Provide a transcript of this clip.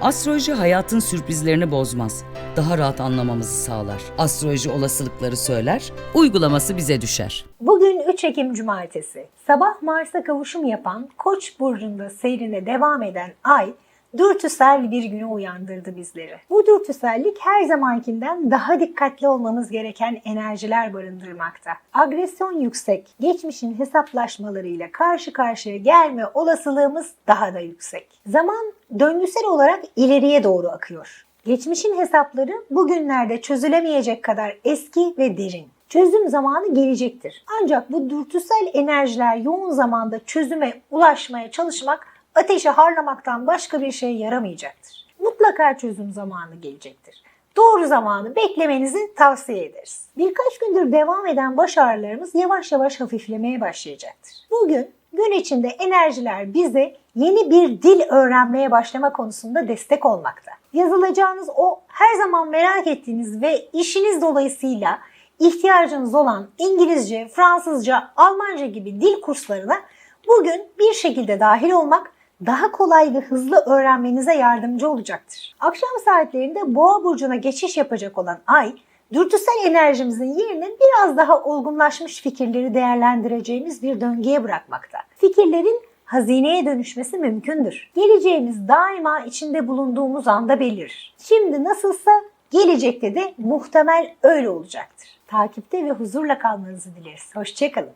Astroloji hayatın sürprizlerini bozmaz. Daha rahat anlamamızı sağlar. Astroloji olasılıkları söyler, uygulaması bize düşer. Bugün 3 Ekim Cumartesi. Sabah Mars'a kavuşum yapan Koç burcunda seyrine devam eden Ay dürtüsel bir güne uyandırdı bizleri. Bu dürtüsellik her zamankinden daha dikkatli olmamız gereken enerjiler barındırmakta. Agresyon yüksek, geçmişin hesaplaşmalarıyla karşı karşıya gelme olasılığımız daha da yüksek. Zaman döngüsel olarak ileriye doğru akıyor. Geçmişin hesapları bugünlerde çözülemeyecek kadar eski ve derin. Çözüm zamanı gelecektir. Ancak bu dürtüsel enerjiler yoğun zamanda çözüme ulaşmaya çalışmak ateşi harlamaktan başka bir şey yaramayacaktır. Mutlaka çözüm zamanı gelecektir. Doğru zamanı beklemenizi tavsiye ederiz. Birkaç gündür devam eden baş ağrılarımız yavaş yavaş hafiflemeye başlayacaktır. Bugün gün içinde enerjiler bize yeni bir dil öğrenmeye başlama konusunda destek olmakta. Yazılacağınız o her zaman merak ettiğiniz ve işiniz dolayısıyla ihtiyacınız olan İngilizce, Fransızca, Almanca gibi dil kurslarına bugün bir şekilde dahil olmak daha kolay ve hızlı öğrenmenize yardımcı olacaktır. Akşam saatlerinde Boğa burcuna geçiş yapacak olan Ay, dürtüsel enerjimizin yerini biraz daha olgunlaşmış fikirleri değerlendireceğimiz bir döngüye bırakmakta. Fikirlerin hazineye dönüşmesi mümkündür. Geleceğimiz daima içinde bulunduğumuz anda belirir. Şimdi nasılsa gelecekte de muhtemel öyle olacaktır. Takipte ve huzurla kalmanızı dileriz. Hoşçakalın.